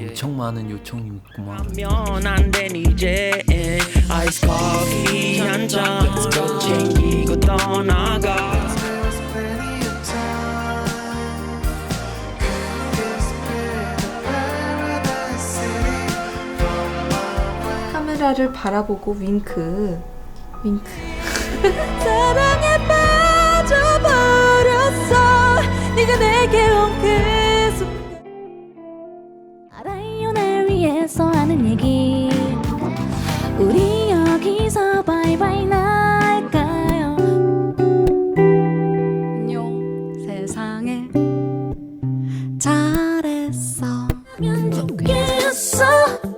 엄청 많은 요청이 있구만. 하면 안된 이제 아이스 커피 한잔 챙기고 떠나가 카메라를 바라보고 윙크. 윙크. 알아요 날 위해서 하는 얘기. 우리 여기서 바이바이 날까요? 안녕 세상에. 잘했어. 하면 좋겠어.